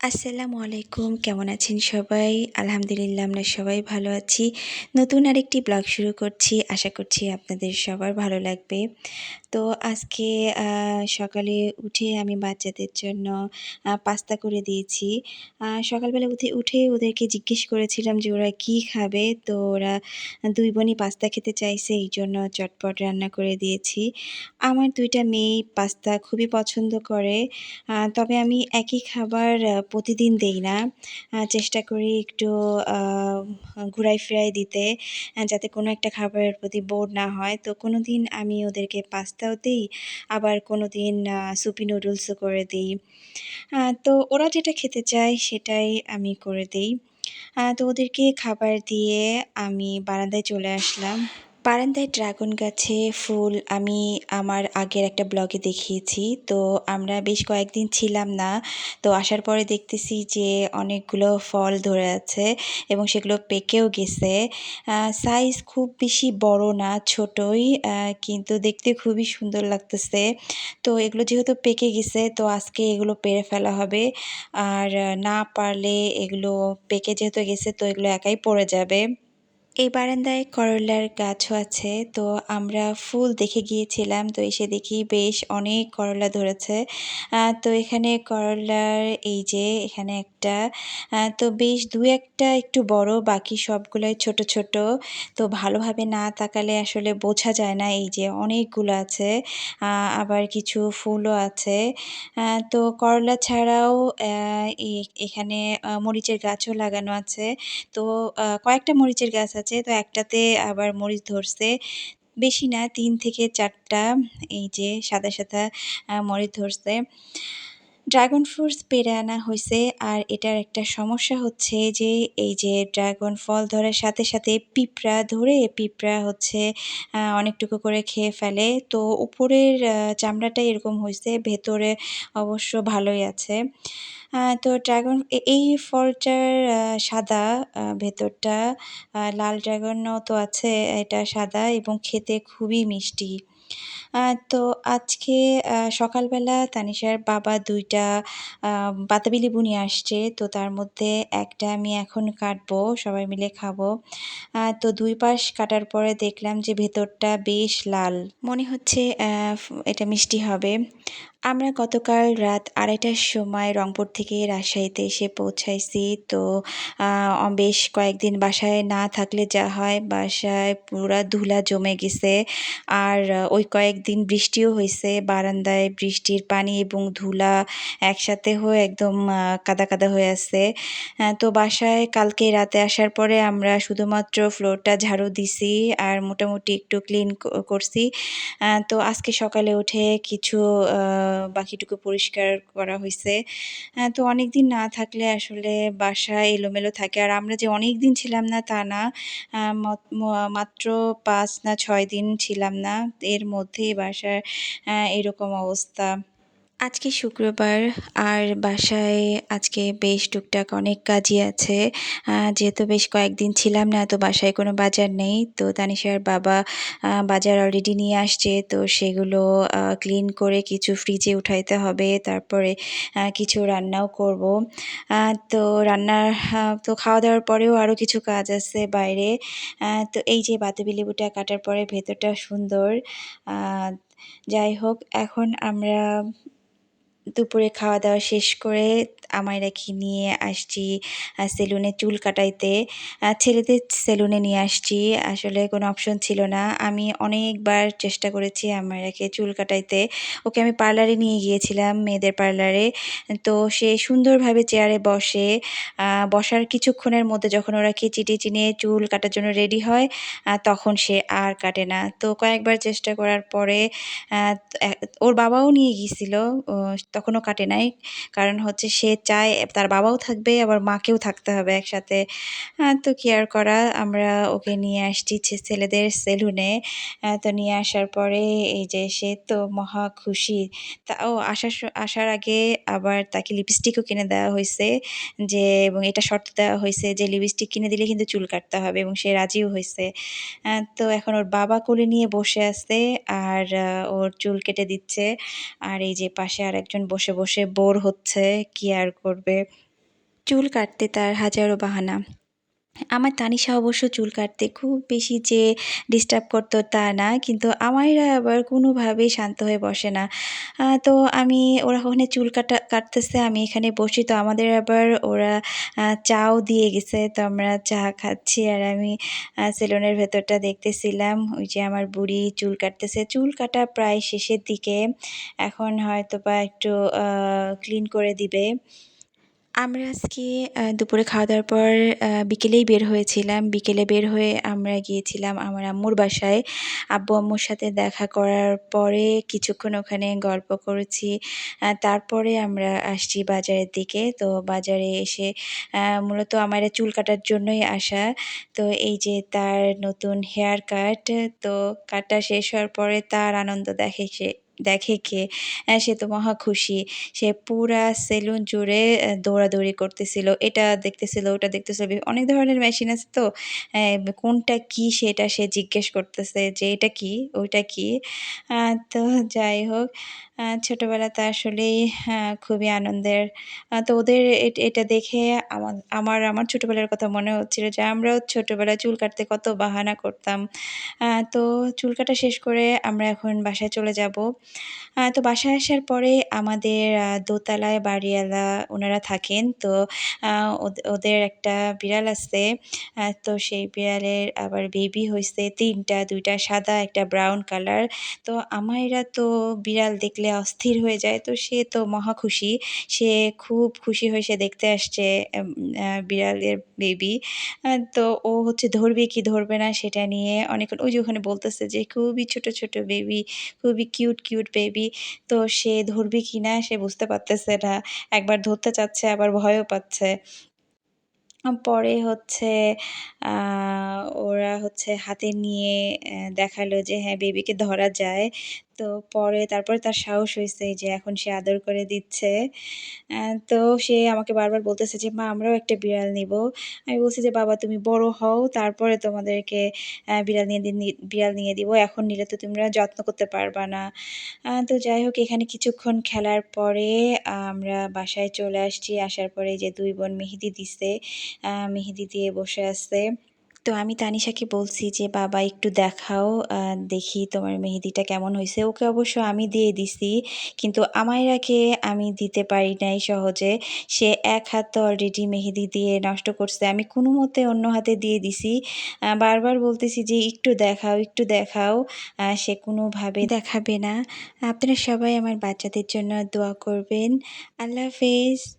আসসালামু আলাইকুম, কেমন আছেন সবাই? আলহামদুলিল্লাহ আমরা সবাই ভালো আছি। নতুন আরেকটি ব্লগ শুরু করছি। আশা করছি আপনাদের সবার ভালো লাগবে। তো আজকে সকালে উঠে আমি বাচ্চাদের জন্য পাস্তা করে দিয়েছি। সকালবেলা উঠে উঠে ওদেরকে জিজ্ঞেস করেছিলাম যে ওরা কি খাবে? তো ওরা দুই বোনই পাস্তা খেতে চাইছে, এই জন্য চটপট রান্না করে দিয়েছি। আমার দুইটা মেয়ে পাস্তা খুবই পছন্দ করে। তবে আমি একই খাবার প্রতিদিন দেই না। চেষ্টা করি একটু ঘুরাই ফিরাই দিতে যাতে কোনো একটা খাবারের প্রতি বোর না হয়। তো কোনো দিন আমি ওদেরকে পাস্তাও দিই, আবার কোনো দিন সুপি নুডলসও করে দিই। তো ওরা যেটা খেতে চায় সেটাই আমি করে দিই। তো ওদেরকে খাবার দিয়ে আমি বারান্দায় চলে আসলাম। বারান্দায় ড্রাগন গাছে ফুল আমি আমার আগের একটা ব্লগে দেখিয়েছি। তো আমরা বেশ কয়েকদিন ছিলাম না। তো আসার পরে দেখতেছি যে অনেকগুলো ফল ধরে আছে এবং সেগুলো পেকেও গেছে। সাইজ খুব বেশি বড় না, ছোটই কিন্তু দেখতে খুবই সুন্দর লাগতেছে। তো এগুলো যেহেতু পেকে গেছে, তো আজকে এগুলো পেরে ফেলা হবে। আর, না পারলে এগুলো পেকে যেহেতু গেছে, তো এগুলো একাই পড়ে যাবে। এই বারান্দায় করলার গাছও আছে, তো আমরা ফুল দেখে গিয়েছিলাম, তো এসে দেখি বেশ অনেক করলা ধরেছে। তো এখানে করলার এই যে, এখানে একটা তো বেশ দু একটা একটু বড়, বাকি সবগুলোই ছোট ছোট। তো ভালোভাবে না তাকালে আসলে বোঝা যায় না এই যে অনেকগুলো আছে আবার কিছু ফুলও আছে। তো করলা ছাড়াও এখানে মরিচের গাছও লাগানো আছে। তো কয়েকটা মরিচের গাছ আছে তো একটাতে আবার মরিচ ধরছে। বেশি না, তিন থেকে চারটা, এই যে সাদা সাদা মরিচ ধরছে। ড্রাগন ফ্রুটস পেড়ে আনা হয়েছে আর এটার একটা সমস্যা হচ্ছে যে, এই যে ড্রাগন ফল ধরার সাথে সাথে পিঁপড়া ধরে পিঁপড়া হচ্ছে অনেকটুকু করে খেয়ে ফেলে। তো উপরের চামড়াটা এরকম হয়েছে ভেতরে অবশ্য ভালোই আছে। তো ড্রাগন এই ফলটার সাদা ভেতরটা লাল ড্রাগনও তো আছে, এটা সাদা এবং খেতে খুবই মিষ্টি। তো আজকে সকালবেলা তানিশার বাবা দুইটা বাতাবি লেবু নিয়ে আসছে। তো তার মধ্যে একটা আমি এখন কাটবো, সবাই মিলে খাব। তো দুই পাশ কাটার পরে দেখলাম যে ভেতরটা বেশ লাল। মনে হচ্ছে এটা মিষ্টি হবে। আমরা গতকাল রাত আড়াইটার সময় রংপুর থেকে রাজশাহীতে এসে পৌঁছাইছি। তো বেশ কয়েকদিন বাসায় না থাকলে যা হয়, বাসায় পুরা ধুলা জমে গেছে। আর, ওই ওই কয়েকদিন বৃষ্টিও হয়েছে বারান্দায় বৃষ্টির পানি এবং ধুলা একসাথে হয়ে একদম কাদা কাদা হয়ে আছে। তো বাসায় কালকে রাতে আসার পরে আমরা শুধুমাত্র ফ্লোরটা ঝাড়ু দিছি আর মোটামুটি একটু ক্লিন করছি। তো আজকে সকালে উঠে কিছু বাকিটুকু পরিষ্কার করা হয়েছে তো অনেক দিন না থাকলে আসলে বাসা এলোমেলো থাকে। আর আমরা যে অনেক দিন ছিলাম না, তা না। মাত্র পাঁচ না ছয় দিন ছিলাম না। এর মধ্যেই আহ, এরকম অবস্থা। আজকে শুক্রবার, আর বাসায় আজকে বেশ টুকটাক অনেক কাজই আছে। যেহেতু বেশ কয়েকদিন ছিলাম না, তো বাসায় কোনো বাজার নেই। তো তানিশার বাবা বাজার অলরেডি নিয়ে আসছে, তো সেগুলো ক্লিন করে কিছু ফ্রিজে উঠাইতে হবে। তারপরে কিছু রান্নাও করব। তো রান্নার তো খাওয়া দাওয়ার পরেও আরও কিছু কাজ আছে বাইরে। তো এই যে বাতাবি লেবুটা কাটার পরে ভেতরটা সুন্দর। যাই হোক, এখন আমরা দুপুরে খাওয়া দাওয়া শেষ করে আমায়রাকে নিয়ে আসছি সেলুনে চুল কাটাইতে। ছেলেদের সেলুনে নিয়ে আসছি, আসলে কোনো অপশন ছিল না। আমি অনেকবার চেষ্টা করেছি আমায়রাকে চুল কাটাইতে। ওকে আমি পার্লারে নিয়ে গিয়েছিলাম, মেয়েদের পার্লারে। তো সে সুন্দরভাবে চেয়ারে বসে বসার কিছুক্ষণের মধ্যে যখন ওরা কেচি টেচি নিয়ে চুল কাটার জন্য রেডি হয় তখন সে আর কাটে না। তো কয়েকবার চেষ্টা করার পরে ওর বাবাও নিয়ে গিয়েছিল তখনও কাটে নাই। কারণ হচ্ছে সে চায়, তার বাবাও থাকবে, আবার মাকেও থাকতে হবে একসাথে। তো কেয়ার করা? আমরা ওকে নিয়ে আসছি ছেলেদের সেলুনে। তো নিয়ে আসার পরে এই যে সে তো মহা খুশি। তা, ও আসার আসার আগে আবার তাকে লিপস্টিকও কিনে দেওয়া হয়েছে যে, এবং এটা শর্ত দেওয়া হয়েছে যে লিপস্টিক কিনে দিলে কিন্তু চুল কাটতে হবে এবং সে রাজিও হয়েছে তো এখন ওর বাবা কোলে নিয়ে বসে আছে আর ওর চুল কেটে দিচ্ছে। আর এই যে পাশে আর একজন বসে বসে বোর হচ্ছে, কি আর করবে। চুল কাটতে তার হাজারো বাহানা। আমার তানিশা অবশ্য চুল কাটতে খুব বেশি যে ডিস্টার্ব করতো তা না, কিন্তু আমাইরা আবার কোনোভাবেই শান্ত হয়ে বসে না। তো আমি, ওরা ওখানে চুল কাটা, কাটতেছে, আমি এখানে বসি, তো আমাদের আবার ওরা চাও দিয়ে গেছে, তো আমরা চা খাচ্ছি, আর আমি সেলুনের ভেতরটা দেখতেছিলাম, ওই যে আমার বুড়ি চুল কাটতেছে, চুল কাটা প্রায় শেষের দিকে, এখন হয়তো বা একটু ক্লিন করে দিবে। আমরা আজকে দুপুরে খাওয়া দাওয়ার পর বিকেলেই বের হয়েছিলাম। বিকেলে বের হয়ে আমরা গিয়েছিলাম আমার আম্মুর বাসায়। আব্বু আম্মুর সাথে দেখা করার পরে কিছুক্ষণ ওখানে গল্প করেছি। তারপরে আমরা আসছি বাজারের দিকে। তো বাজারে এসে মূলত আমার চুল কাটার জন্যই আসা। তো এই যে তার নতুন হেয়ার কাট তো কাটা শেষ হওয়ার পরে তার আনন্দ দেখে সে দেখে কে? সে তো মহা খুশি। সে পুরা সেলুন জুড়ে দৌড়াদৌড়ি করতেছিল। এটা দেখতেছিল, ওটা দেখতেছিল। অনেক ধরনের মেশিন আছে তো। কোনটা কি সেটা সে জিজ্ঞেস করতেছে যে, এটা কি? ওইটা কি? তো যাই হোক ছোটবেলাতে আসলেই খুবই আনন্দের। তো ওদের এট- দেখে আমার আমার আমার ছোটবেলার কথা মনে হচ্ছিল যে আমরাও ছোটবেলায় চুল কাটতে কত বাহানা করতাম। তো চুল কাটা শেষ করে আমরা এখন বাসায় চলে যাব। তো বাসায় আসার পরে আমাদের দোতলায় বাড়িওয়ালা ওনারা থাকেন। তো ওদের একটা বিড়াল আছে। তো সেই বিড়ালের আবার বেবি হয়েছে তিনটা, দুইটা সাদা, একটা ব্রাউন কালার। তো আমাইরা তো বিড়াল দেখলে অস্থির হয়ে যায়। তো সে তো মহা খুশি। সে খুব খুশি হয়ে সে দেখতে আসছে বিড়ালের বেবি তো ও হচ্ছে ধরবে কি ধরবে না সেটা নিয়ে অনেকক্ষণ ওই যে ওখানে বলতেছে যে খুবই ছোট ছোট বেবি খুবই কিউট কিউট বেবি তো সে ধরবে কি না সে বুঝতে পারতেছে না। একবার ধরতে চাচ্ছে, আবার ভয়ও পাচ্ছে। পরে হচ্ছে ওরা হচ্ছে হাতে নিয়ে দেখাল যে হ্যাঁ বেবিকে ধরা যায়। তো পরে তারপরে তার সাহস হয়েছে যে এখন সে আদর করে দিচ্ছে। তো সে আমাকে বারবার বলতেছে যে, মা, আমরাও একটা বিড়াল নিব। আমি বলছি যে, বাবা, তুমি বড় হও, তারপরে তোমাদেরকে বিড়াল নিয়ে বিড়াল নিয়ে দিব। এখন নিলে তো তোমরা যত্ন করতে পারবা না। তো যাই হোক, এখানে কিছুক্ষণ খেলার পরে আমরা বাসায় চলে আসছি। আসার পরে যে দুই বোন মেহেদি দিছে মেহেদি দিয়ে বসে আছে। তো আমি তানিশাকে বলছি যে, বাবা, একটু দেখাও দেখি তোমার মেহেদিটা কেমন হয়েছে। ওকে অবশ্য আমি দিয়ে দিছি, কিন্তু আমায়রাকে আমি দিতে পারি নাই সহজে। সে এক হাত তো অলরেডি মেহেদি দিয়ে নষ্ট করছে। আমি কোনো মতে অন্য হাতে দিয়ে দিছি। বারবার বলতেছি যে, একটু দেখাও একটু দেখাও। সে কোনোভাবে দেখাবে না। আপনারা সবাই আমার বাচ্চাদের জন্য দোয়া করবেন। আল্লাহ হাফেজ।